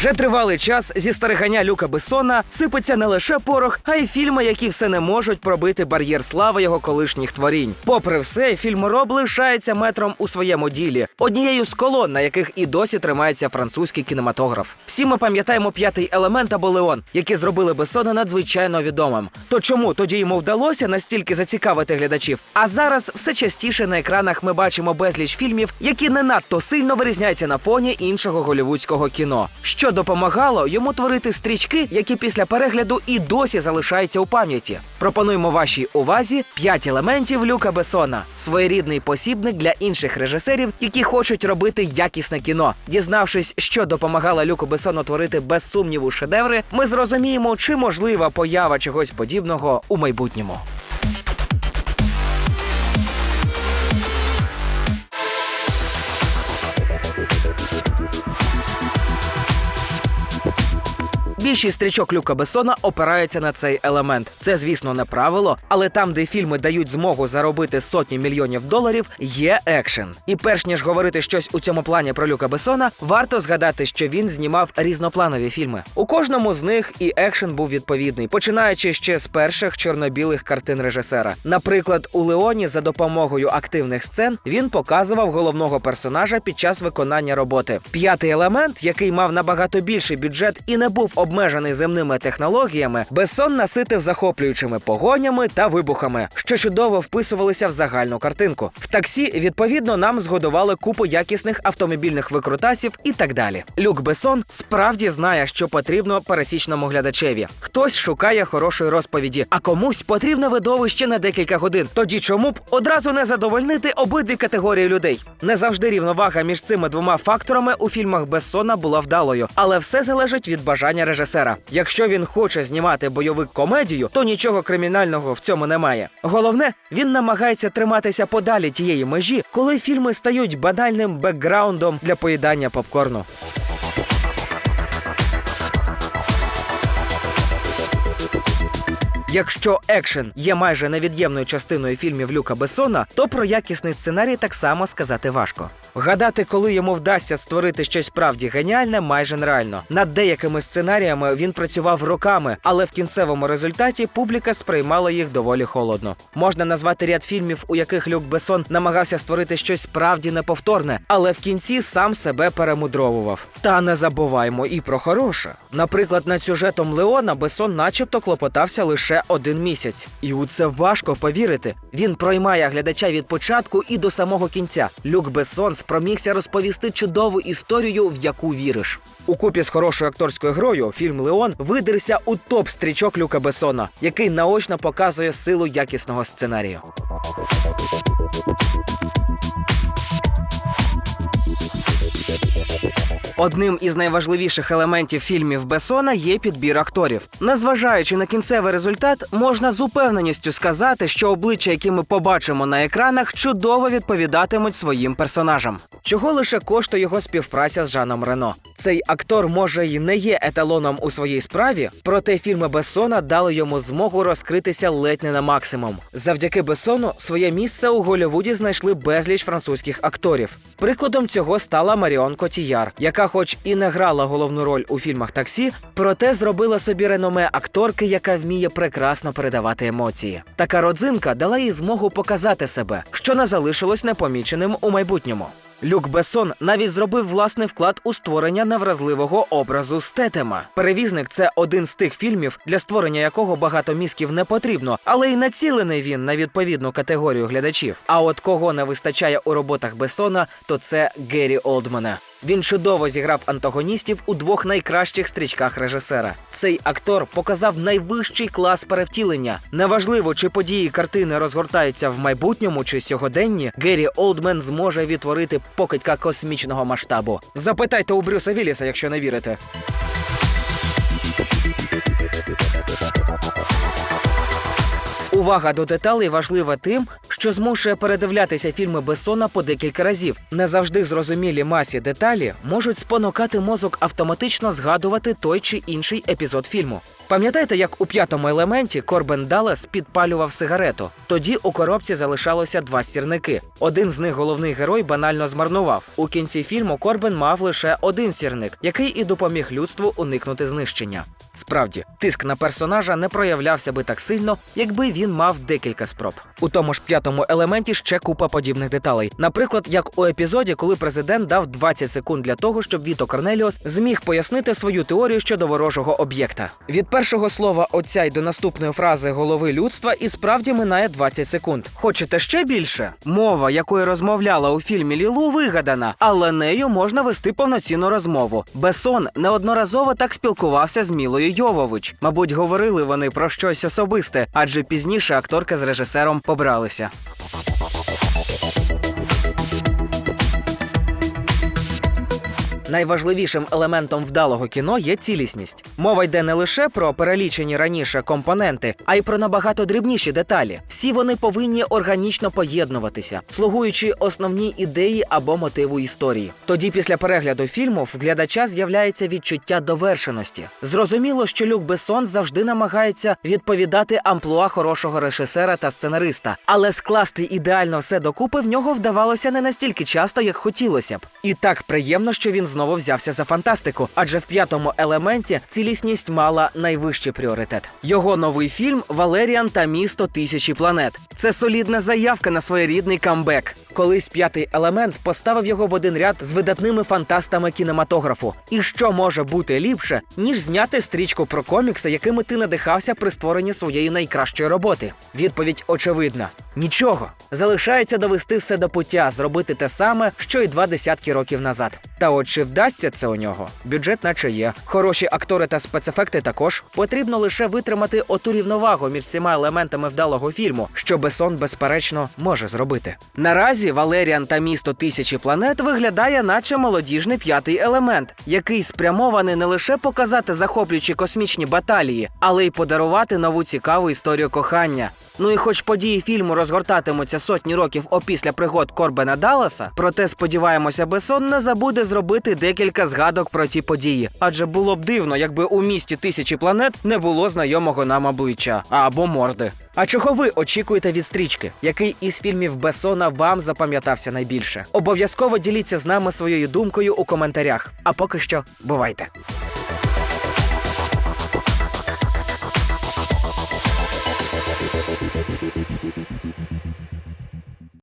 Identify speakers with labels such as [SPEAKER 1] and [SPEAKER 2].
[SPEAKER 1] Вже тривалий час зі старигання Люка Бессона сипеться не лише порох, а й фільми, які все не можуть пробити бар'єр слави його колишніх творінь. Попри все, фільмороб лишається метром у своєму ділі, однією з колон, на яких і досі тримається французький кінематограф. Всі ми пам'ятаємо п'ятий елемент або Леон, які зробили Бессона надзвичайно відомим. То чому тоді йому вдалося настільки зацікавити глядачів? А зараз все частіше на екранах ми бачимо безліч фільмів, які не надто сильно вирізняються на фоні іншого голівудського кіно, що допомагало йому творити стрічки, які після перегляду і досі залишаються у пам'яті. Пропонуємо вашій увазі п'ять елементів Люка Бесона, своєрідний посібник для інших режисерів, які хочуть робити якісне кіно. Дізнавшись, що допомагало Люку Бесону творити без сумніву шедеври, ми зрозуміємо, чи можлива поява чогось подібного у майбутньому. Більшість стрічок Люка Бессона опираються на цей елемент. Це, звісно, не правило, але там, де фільми дають змогу заробити сотні мільйонів доларів, є екшен. І перш ніж говорити щось у цьому плані про Люка Бессона, варто згадати, що він знімав різнопланові фільми. У кожному з них і екшен був відповідний, починаючи ще з перших чорно-білих картин режисера. Наприклад, у Леоні за допомогою активних сцен він показував головного персонажа під час виконання роботи. П'ятий елемент, який мав набагато більший бюджет і не був обмежений земними технологіями, Бессон наситив захоплюючими погонями та вибухами, що чудово вписувалися в загальну картинку. В таксі відповідно нам згодували купу якісних автомобільних викрутасів і так далі. Люк Бессон справді знає, що потрібно пересічному глядачеві. Хтось шукає хорошої розповіді, а комусь потрібне видовище на декілька годин. Тоді чому б одразу не задовольнити обидві категорії людей? Не завжди рівновага між цими двома факторами у фільмах Бессона була вдалою, але все залежить від бажання режисера. Якщо він хоче знімати бойовик комедію, то нічого кримінального в цьому немає. Головне, він намагається триматися подалі тієї межі, коли фільми стають банальним бекграундом для поїдання попкорну. Якщо екшен є майже невід'ємною частиною фільмів Люка Бессона, то про якісний сценарій так само сказати важко. Гадати, коли йому вдасться створити щось справді геніальне, майже нереально. Над деякими сценаріями він працював роками, але в кінцевому результаті публіка сприймала їх доволі холодно. Можна назвати ряд фільмів, у яких Люк Бессон намагався створити щось справді неповторне, але в кінці сам себе перемудровував. Та не забуваймо і про хороше. Наприклад, над сюжетом Леона Бессон начебто клопотався лише один місяць. І у це важко повірити. Він проймає глядача від початку і до самого кінця. Люк Бессон спромігся розповісти чудову історію, в яку віриш. У купі з хорошою акторською грою фільм Леон видерся у топ стрічок Люка Бессона, який наочно показує силу якісного сценарію. Одним із найважливіших елементів фільмів Бесона є підбір акторів. Незважаючи на кінцевий результат, можна з упевненістю сказати, що обличчя, які ми побачимо на екранах, чудово відповідатимуть своїм персонажам. Чого лише коштує його співпраця з Жаном Рено. Цей актор може й не є еталоном у своїй справі, проте фільми Бессона дали йому змогу розкритися ледь не на максимум. Завдяки Бессону своє місце у Голлівуді знайшли безліч французьких акторів. Прикладом цього стала Маріон Котіяр, яка, хоч і не грала головну роль у фільмах таксі, проте зробила собі реноме акторки, яка вміє прекрасно передавати емоції. Така родзинка дала їй змогу показати себе, що не залишилось непоміченим у майбутньому. Люк Бессон навіть зробив власний вклад у створення невразливого образу стетема. Перевізник це один з тих фільмів, для створення якого багато мізків не потрібно, але й націлений він на відповідну категорію глядачів. А от кого не вистачає у роботах Бессона, то це Геррі Олдмана. Він чудово зіграв антагоністів у двох найкращих стрічках режисера. Цей актор показав найвищий клас перевтілення. Неважливо, чи події картини розгортаються в майбутньому чи сьогоденні, Геррі Олдмен зможе відтворити покидька космічного масштабу. Запитайте у Брюса Вілліса, якщо не вірите. Увага до деталей важлива тим, що змушує передивлятися фільми Бессона по декілька разів. Не завжди зрозумілі масі деталі можуть спонукати мозок автоматично згадувати той чи інший епізод фільму. Пам'ятаєте, як у п'ятому елементі Корбен Даллас підпалював сигарету? Тоді у коробці залишалося два сірники. Один з них головний герой банально змарнував. У кінці фільму Корбен мав лише один сірник, який і допоміг людству уникнути знищення. Справді, тиск на персонажа не проявлявся би так сильно, якби він мав декілька спроб. У тому ж п'ятому елементі ще купа подібних деталей. Наприклад, як у епізоді, коли президент дав 20 секунд для того, щоб Віто Корнеліус зміг пояснити свою теорію щодо ворожого об'єкта. Від першого слова отця й до наступної фрази голови людства і справді минає 20 секунд. Хочете ще більше? Мова, якою розмовляла у фільмі Лілу, вигадана, але нею можна вести повноцінну розмову. Бесон неодноразово так спілкувався з Мілою Йовович. Мабуть, говорили вони про щось особисте, адже пізніше акторка з режисером побралися. Найважливішим елементом вдалого кіно є цілісність. Мова йде не лише про перелічені раніше компоненти, а й про набагато дрібніші деталі. Всі вони повинні органічно поєднуватися, слугуючи основній ідеї або мотиву історії. Тоді, після перегляду фільму, в глядача з'являється відчуття довершеності. Зрозуміло, що Люк Бессон завжди намагається відповідати амплуа хорошого режисера та сценариста, але скласти ідеально все докупи в нього вдавалося не настільки часто, як хотілося б. І так приємно, що він знову взявся за фантастику, адже в п'ятому елементі цілісність мала найвищий пріоритет. Його новий фільм Валеріан та місто тисячі планет. Це солідна заявка на своєрідний камбек. Колись п'ятий елемент поставив його в один ряд з видатними фантастами кінематографу. І що може бути ліпше, ніж зняти стрічку про комікси, якими ти надихався при створенні своєї найкращої роботи? Відповідь очевидна: нічого. Залишається довести все до пуття, зробити те саме, що й два десятки років назад. Та от чи вдасться це у нього? Бюджет наче є. Хороші актори та спецефекти також. Потрібно лише витримати оту рівновагу між всіма елементами вдалого фільму, що Бесон, безперечно, може зробити. Наразі Валеріан та місто тисячі планет виглядає, наче молодіжний п'ятий елемент, який спрямований не лише показати захоплюючі космічні баталії, але й подарувати нову цікаву історію кохання. Ну і хоч події фільму розгортатимуться сотні років опісля пригод Корбена Далласа, проте сподіваємося, Бесон не забуде зробити декілька згадок про ті події. Адже було б дивно, якби у місті тисячі планет не було знайомого нам обличчя або морди. А чого ви очікуєте від стрічки? Який із фільмів Бесона вам запам'ятався найбільше? Обов'язково діліться з нами своєю думкою у коментарях. А поки що бувайте.